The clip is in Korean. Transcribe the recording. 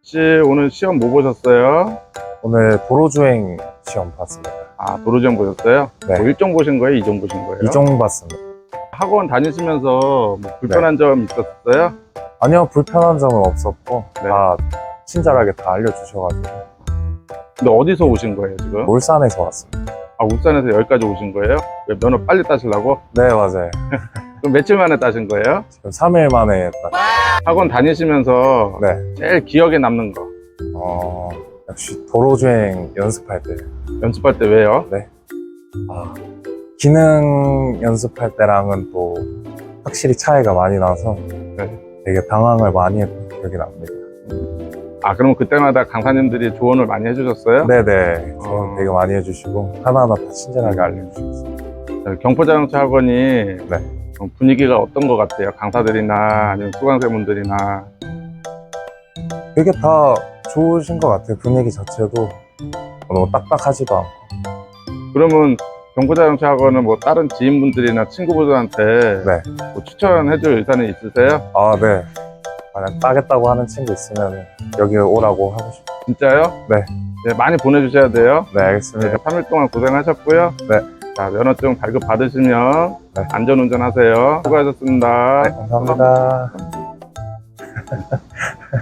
혹시 오늘 시험 뭐 보셨어요? 오늘 도로주행 시험 봤습니다. 아, 도로지원 보셨어요? 네. 뭐 1종 보신 거예요? 2종 보신 거예요? 이종 봤습니다. 학원 다니시면서 뭐 불편한 네. 점 있었어요? 아니요, 불편한 점은 없었고, 네. 다 친절하게 다 알려주셔가지고, 근데 어디서 오신 거예요, 지금? 울산에서 왔습니다. 아, 울산에서 여기까지 오신 거예요? 왜 면허 빨리 따시려고? 네, 맞아요. 그럼 며칠 만에 따신 거예요? 지금 3일 만에 딱, 학원 다니시면서 네. 제일 기억에 남는 거 어, 역시 도로주행 연습할 때, 연습할 때 왜요? 아, 기능 연습할 때랑은 또 확실히 차이가 많이 나서 네. 되게 당황을 많이 했던 기억이 납니다. 아, 그럼 그때마다 강사님들이 조언을 많이 해주셨어요? 네네. 조언 어. 되게 많이 해주시고, 하나하나 다 친절하게 알려주셨어요. 네, 경포자동차 학원이 네. 어, 분위기가 어떤 것 같아요? 강사들이나 아니면 수강생분들이나 되게 다 좋으신 것 같아요. 분위기 자체도 너무 딱딱하지도 않고. 그러면 경포자동차 학원은 뭐 다른 지인분들이나 친구분들한테 네. 뭐 추천해줄 의사는 있으세요? 아, 네. 만약 따겠다고 하는 친구 있으면 여기 오라고 하고 싶어요. 진짜요? 네. 네, 많이 보내주셔야 돼요. 네, 알겠습니다. 3일 동안 고생하셨고요. 네. 자, 면허증 발급 받으시면 네. 안전 운전 하세요. 수고하셨습니다. 감사합니다.